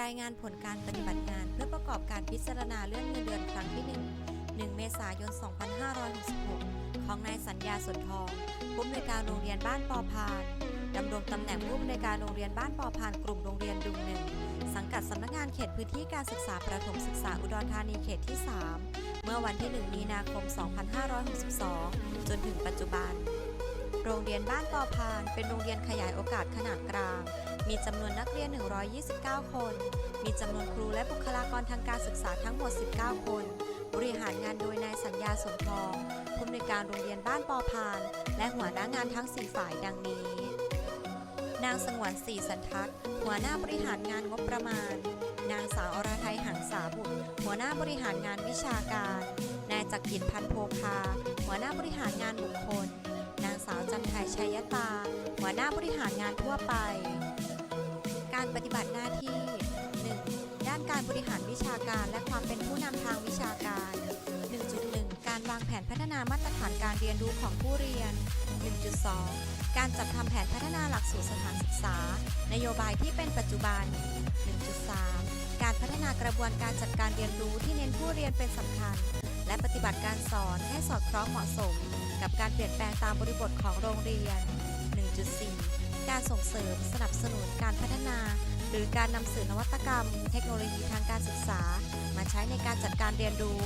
รายงานผลการปฏิบัติงานเพื่อประกอบการพิจารณาเลื่อนเงินเดือนครั้งที่ 1 1 เมษายน 2566 ของนายสัญญาสนทองผู้อำนวยการโรงเรียนบ้านปอพานดำรงตำแหน่งผู้อำนวยการโรงเรียนบ้านปอพานกลุ่มโรงเรียนดุงหนึ่งสังกัดสำนักงานเขตพื้นที่การศึกษาประถมศึกษาอุดรธานีเขตที่ 3 เมื่อวันที่ 1 มีนาคม 2562 จนถึงปัจจุบัน โรงเรียนบ้านปอพาน เป็นโรงเรียนขยายโอกาสขนาดกลาง มีจำนวนนักเรียน 129 คน มีจำนวนครูและบุคลากรทางการศึกษาทั้งหมด 19 คน บริหารงานโดยนายสัญญาสนทองผู้อำนวยการโรงเรียนบ้านปอพาน และหัวหน้างานทั้ง 4 ฝ่ายดังนี้ นางสงวนศรีสันทัศน์หัวหน้าบริหารงานงบประมาณ นางสาวอรไทยหังษาบุตร หัวหน้าบริหารงานวิชาการ นายจักริดพันโพคา หัวหน้าบริหารงานบุคคล นางสาวจันทายชัยตา หัวหน้าบริหารงานทั่วไป การปฏิบัติหน้าที่ 1. ด้านการบริหารวิชาการและความเป็นผู้นำทางวิชาการ 1.1 การวางแผนพัฒนามาตรฐานการเรียนรู้ของผู้เรียน 1.2 การจัดทำแผนพัฒนาหลักสูตรสถานศึกษา นโยบายที่เป็นปัจจุบัน 1.3 การพัฒนากระบวนการจัดการเรียนรู้ที่เน้นผู้เรียนเป็นสำคัญ และปฏิบัติการสอนให้สอดคล้องเหมาะสม กับการเปลี่ยนแปลงตามบริบทของโรงเรียน 1.4 การส่งเสริมสนับสนุนการพัฒนา หรือการนำสื่อนวัตกรรม เทคโนโลยีทางการศึกษา มาใช้ในการจัดการเรียนรู้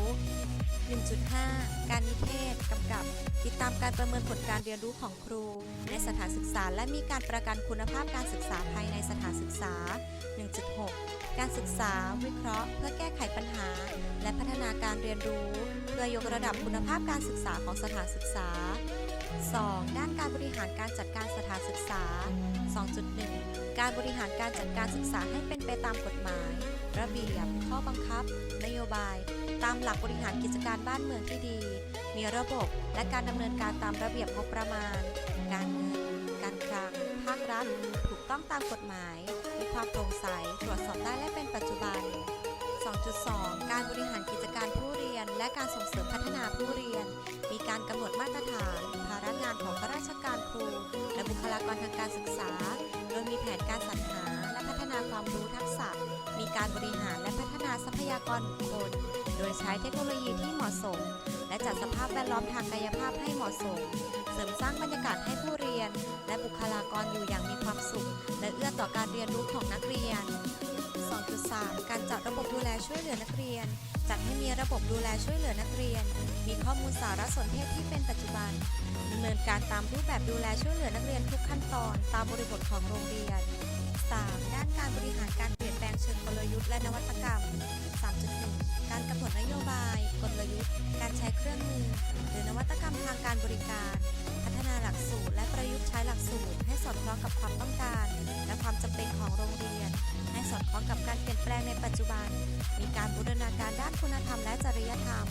1.5 การนิเทศกำกับ ติดตามการประเมินผลการเรียนรู้ของครู ในสถานศึกษา และมีการประกันคุณภาพการศึกษาภายในสถานศึกษา 1.6 การศึกษา วิเคราะห์ เพื่อแก้ไขปัญหา และพัฒนาการเรียนรู้ พื่อยกระดับคุณภาพการศึกษาของสถานศึกษา 2. ด้านการบริหารการจัดการสถานศึกษา 2.1 การบริหารการจัดการศึกษาให้เป็นไปตามกฎหมาย ระเบียบ ข้อบังคับ นโยบาย ตามหลักบริหารกิจการบ้านเมืองที่ดี มีระบบและการดำเนินการตามระเบียบงบประมาณ การเงิน การคลัง ภาครัฐ ถูกต้องตามกฎหมาย มีความโปร่งใส ตรวจสอบได้และเป็นปัจจุบัน 2.2 การบริหารกิจการผู้ ยน และการส่งเสริมพัฒนาผู้เรียน มีการกำหนดมาตรฐาน ภาระงานของข้าราชการครู และบุคลากรทางการศึกษา โดยมีแผนการสรรหา และพัฒนาความรู้ทักษะ มีการบริหารและพัฒนาทรัพยากรบุคคล โดยใช้เทคโนโลยีที่เหมาะสม และจัดสภาพแวดล้อมทางกายภาพให้เหมาะสม เสริมสร้างบรรยากาศให้ผู้เรียน และบุคลากรอยู่อย่างมี ต่อการเรียนรู้ของนักเรียน 2.3 การจัดระบบดูแลช่วยเหลือนักเรียน จัดให้มีระบบดูแลช่วยเหลือนักเรียน มีข้อมูลสารสนเทศที่เป็นปัจจุบันดำเนินการตามรูปแบบดูแลช่วยเหลือนักเรียนทุกขั้นตอน ตามบริบทของโรงเรียน 3. ด้านการบริหารการเปลี่ยนแปลงเชิงกลยุทธ์และนวัตกรรม 3.1 การกำหนดนโยบาย กลยุทธ์ การใช้เครื่องมือ หรือนวัตกรรมทางการบริการ พัฒนาหลักสูตร และประยุกต์ใช้หลักสูตร ให้สอดคล้องกับความต้องการ และความจำเป็นของโรงเรียน ให้สอดคล้องกับการเปลี่ยนแปลงในปัจจุบัน มีการบูรณาการด้านคุณธรรมและจริยธรรม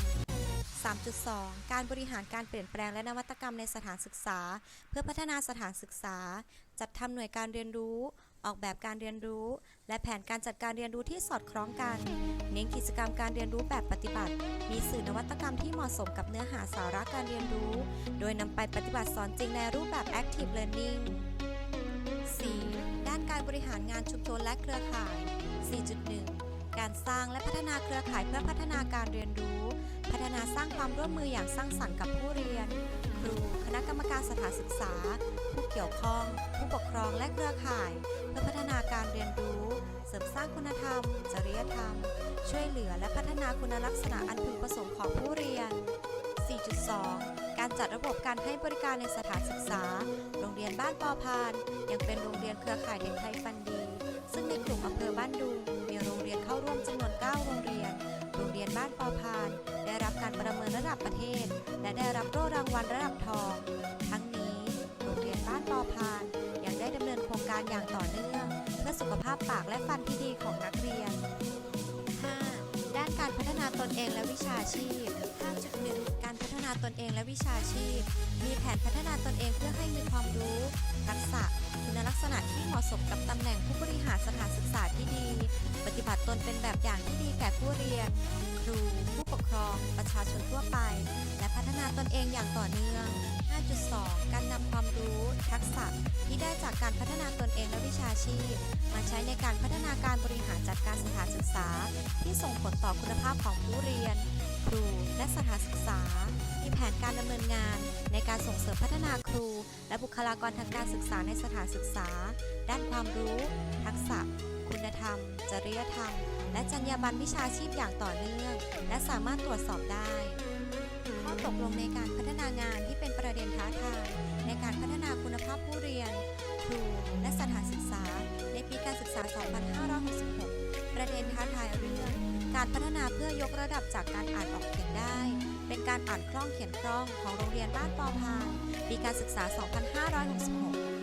3.2 การบริหารการเปลี่ยนแปลงและนวัตกรรมในสถานศึกษา เพื่อพัฒนาสถานศึกษา จัดทำหน่วยการเรียนรู้ ออกแบบการเรียนรู้ และแผนการจัดการเรียนรู้ที่สอดคล้องกัน เน้นกิจกรรมการเรียนรู้แบบปฏิบัติ มีสื่อนวัตกรรมที่เหมาะสมกับเนื้อหาสาระการเรียนรู้ โดยนำไปปฏิบัติสอนจริงในรูปแบบ Active Learning 4. ด้านการบริหารงานชุมชนและเครือข่าย 4.1 การสร้างและพัฒนาเครือข่ายเพื่อพัฒนาการเรียนรู้ พัฒนาสร้างความร่วมมืออย่างสร้างสรรค์กับผู้เรียน ครู คณะกรรมการสถานศึกษา ผู้เกี่ยวข้อง ผู้ปกครองและเครือข่าย เพื่อพัฒนาการเรียนรู้ เสริมสร้างคุณธรรม จริยธรรม ช่วยเหลือและพัฒนาคุณลักษณะอันพึงประสงค์ของผู้เรียน 4.2 การจัดระบบการให้บริการในสถานศึกษา โรงเรียนบ้านปอพาน ยังเป็นโรงเรียนเครือข่ายเด็กไทยฟันดี ซึ่งในกลุ่มอำเภอบ้านดุงมีโรงเรียนเข้าร่วมจำนวน 9 โรงเรียน โรงเรียนบ้านปอพาน ได้รับการประเมินระดับประเทศ และได้รับโล่รางวัลระดับทอง ทั้งนี้ บ้านปอพาน ยังได้ดำเนินโครงการอย่างต่อเนื่อง เพื่อสุขภาพปากและฟันที่ดีของนักเรียน 5. ด้านการพัฒนาตนเองและวิชาชีพ 5.1 การพัฒนาตนเองและวิชาชีพ มีแผนพัฒนาตนเองเพื่อให้มีความรู้ ทักษะ คุณลักษณะที่เหมาะสมกับตำแหน่งผู้บริหารสถานศึกษาที่ดี ปฏิบัติตนเป็นแบบอย่างที่ดีแก่ผู้เรียน ครู ผู้ปกครอง ประชาชนทั่วไป และพัฒนาตนเองอย่างต่อเนื่อง การนำความรู้ทักษะที่ได้จากการพัฒนาตนเองและวิชาชีพ มาใช้ช้ในการพัฒนาการบริหารจัดการสถานศึกษา ที่ส่งผลต่อคุณภาพของผู้เรียน ครูและสถานศึกษา มีแผนการดำเนินงาน ในการส่งเสริมพัฒนาครู และบุคลากรทางการศึกษาในสถานศึกษา ด้านความรู้ ทักษะ คุณธรรม จริยธรรม และจรรยาบรรณวิชาชีพอย่างต่อเนื่อง และสามารถตรวจสอบได้ข้อตกลงในการพัฒนางานที่เป็นประเด็นท้าทายในการพัฒนาคุณภาพผู้เรียน ครู และสถานศึกษา ในปีการศึกษา 2566 ประเด็นท้าทายเรื่อง การพัฒนาเพื่อยกระดับจากการอ่านออกเขียนได้ เป็นการอ่านคล่องเขียนคล่องของโรงเรียนบ้านปอพาน ปีการศึกษา 2566